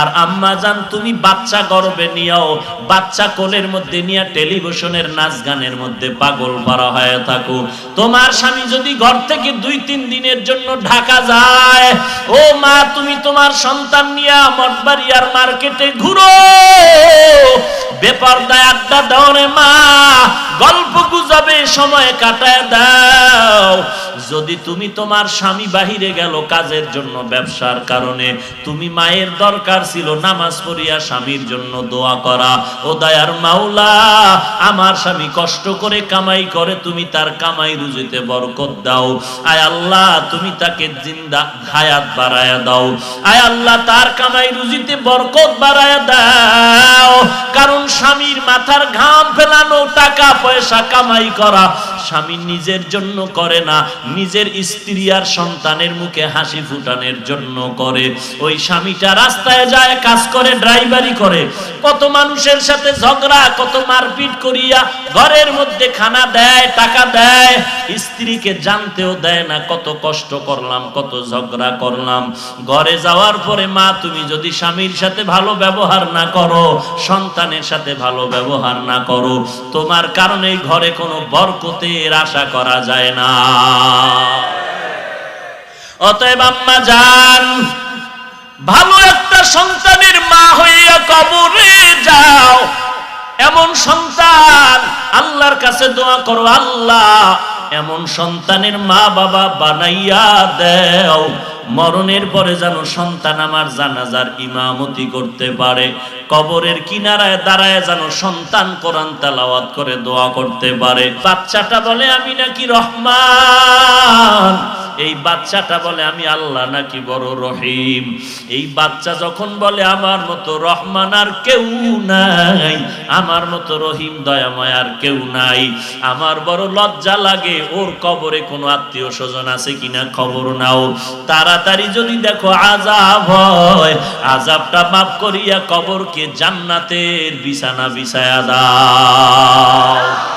আর আম্মা জান, তুমি বাচ্চা গর্বে নিয়েও, বাচ্চা কোলের মধ্যে নিয়ে টেলিভিশনের নাচ গানের মধ্যে পাগল পারা হয়ে থাকো। তোমার স্বামী যদি ঘর থেকে দুই তিন দিনের জন্য ঢাকা যায়, ও মা, তুমি তোমার সন্তান নিয়ে মঠবাড়ি আর মার্কেটে ঘুরো। বেপরদায় আড্ডা দাও মা, গল্প গুজবে সময় কাটায় দাও। যদি তুমি তোমার স্বামী বাহিরে গেল কাজের জন্য ব্যবসার কারণে, তুমি মায়ের দরকার ছিল নামাজ পড়িয়া স্বামীর জন্য দোয়া করা। ও দয়ার মাওলা, আমার স্বামী কষ্ট করে কামাই করে, তুমি তার কামাই রুজিতে বরকত দাও। আয় আল্লাহ, তুমি তাকে জিন্দা হায়াত বাড়ায়া দাও। আয় আল্লাহ, তার কামাই রুজিতে বরকত বাড়ায়া দাও। কারণ স্বামীর মাথার ঘাম ফেলানো টাকা, পয়সা কামাই করা স্বামী নিজের জন্য করে না, নিজের স্ত্রী আর সন্তানের মুখে হাসি ফুটানোর জন্য করে। ওই স্বামীটা রাস্তায় যায়, কাজ করে, ড্রাইভারি করে। কত মানুষের সাথে ঝগড়া, কত মারপিট করিয়া ঘরের মধ্যে খানা দেয়, টাকা দেয়। স্ত্রীকে জানতেও দেয় না, কত কষ্ট করলাম, কত ঝগড়া করলাম। ঘরে যাওয়ার পরে, মা, তুমি যদি স্বামীর সাথে ভালো ব্যবহার না করো, সন্তানের সাথে ভালো ব্যবহার না করো, তোমার কারণে ঘরে কোনো বরকতের আশা করা যায় না। অতএব আম্মা যান ভালো একটা সন্তানের মা হইয়া কবরে যাও। এমন সন্তান, আল্লাহর কাছে দোয়া করো, আল্লাহ, এমন সন্তানের মা বাবা বানাইয়া দেও। মরণের পরে যেন সন্তান আমার জানাজার ইমামতি করতে পারে, কবরের কিনারায় দাঁড়ায় যেন সন্তান কোরআন তালাওয়াত করে দোয়া করতে পারে। বাচ্চাটা বলে, আমি নাকি রহমান। এই বাচ্চাটা বলে, আমি আল্লাহ নাকি বড় রহিম? এই বাচ্চা যখন বলে, আমার মতো রহমান আর কেউ নাই, আমার মতো রহিম দয়াময় আর কেউ নাই, আমার বড় লজ্জা লাগে, ওর কবরে কোনো আত্মীয় স্বজন আছে কিনা খবর নাও। তাড়াতাড়ি যদি দেখো আজাব হয় আজাবটা মাফ করিয়া কবরকে জান্নাতের বিছানা বিছায়া দাও।